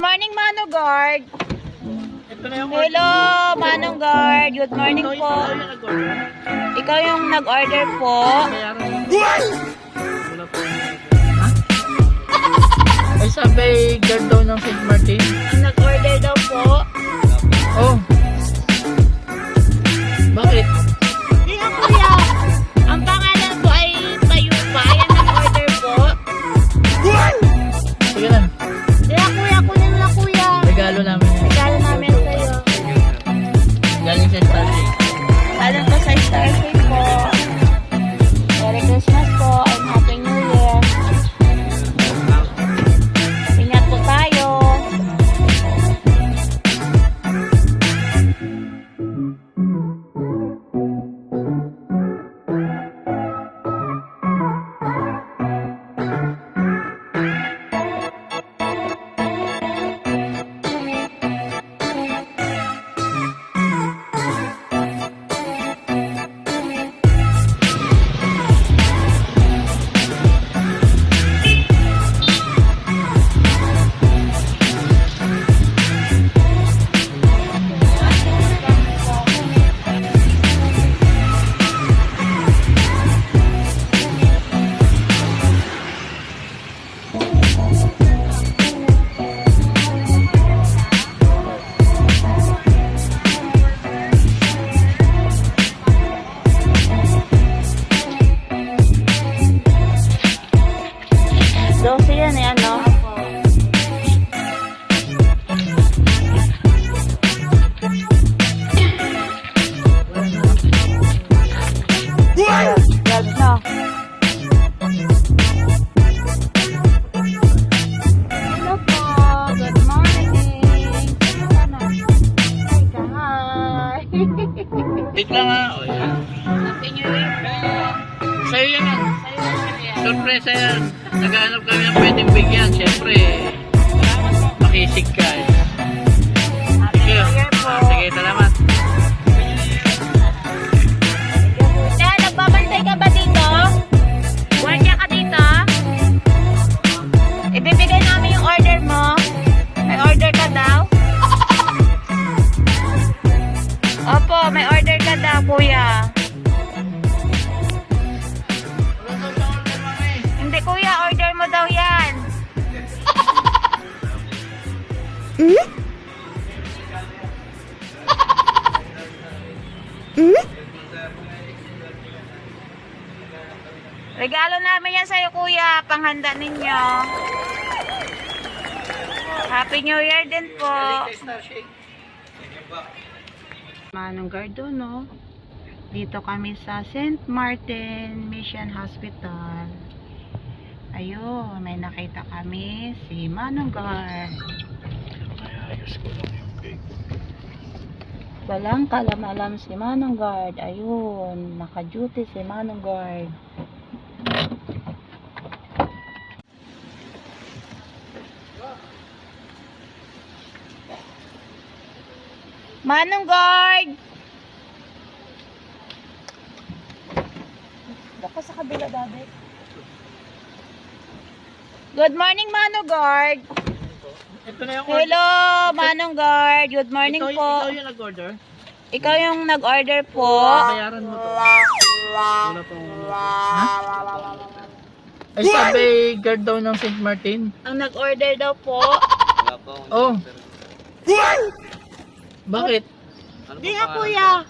morning, Manong Guard. Hello, Manong Guard. Good morning po. ikaw yung nag-order. Po. Ay sabi, guard daw ng St. Martin. Nag-order daw po. Oh. Lang ha. O yan. Happy New. Sa'yo yan ah. Na yan. Surpresa yan. Naghahanap kami ng pwedeng bigyan. Siyempre, makisig ka eh. Po. Ah, sige, salamat. Kuya. Hindi, kuya, order mo daw yan. Regalo namin yan sa'yo, kuya. Panghanda ninyo. Happy New Year din po. Manong Gardono. Dito kami sa St. Martin Mission Hospital. Ayun, may nakita kami si Manong Guard. Ayos ko lang yung cake. Walang kalamalam si Manong Guard. Ayun, naka-duty si Manong Guard. Manong Guard! Baka sa kabila, David. Good morning, Manong Guard. Ito na yung order. Hello, Manong Guard. Good morning ikaw, po. Ikaw yung nag-order. Ikaw yung nag-order po. Bayaran mo to. Wala pong... Ha? Ay sabi, guard daw ng St. Martin. Ang nag-order daw po. Oh. Bakit? Di nga kuya.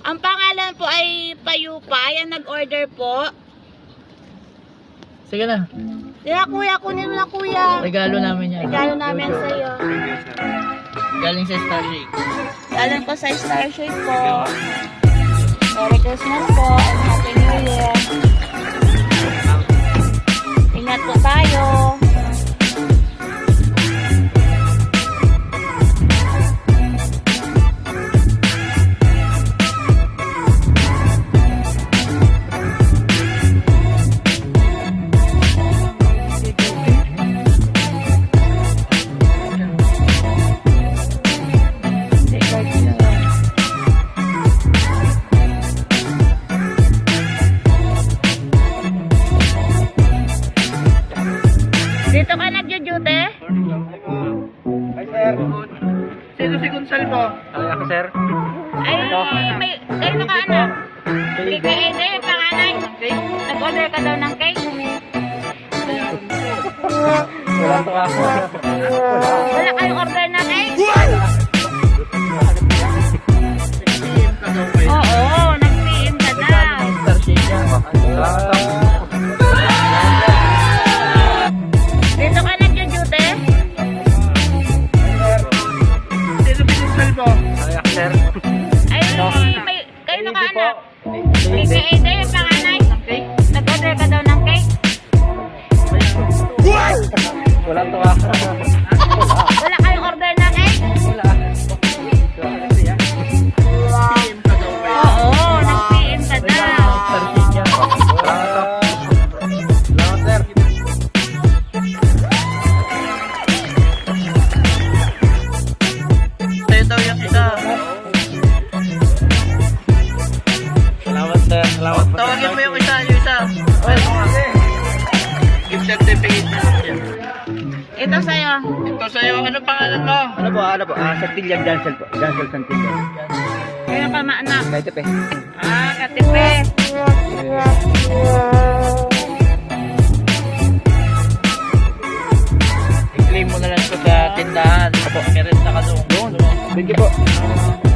Ang pangalan po ay Payupa. Yan nag-order po. Sige na. Di nga kuya, kunin mo na kuya. Regalo namin yan. Regalo namin sa'yo. Galing sa Starship. Alam ko sa Starship po. Merry Christmas po and Happy New Year. Ingat po tayo. na Jojo te. Sir. Sino si Gonzalo? Ay sir. Ay may ay nakaanak. Kay Ede panganay. Nag-order ka daw ng cake. Wala kayong order. Baby. Ito sa'yo. Ano pangalan mo? Ano po, ano po? Ah, Santillan Jansel po. Jansel Santillan. Kaya pa maanak. Kahit ito, Ah, katipe. I-claim mo na lang ito sa tindahan. Apo, meron na ka doon. Doon. Thank you po.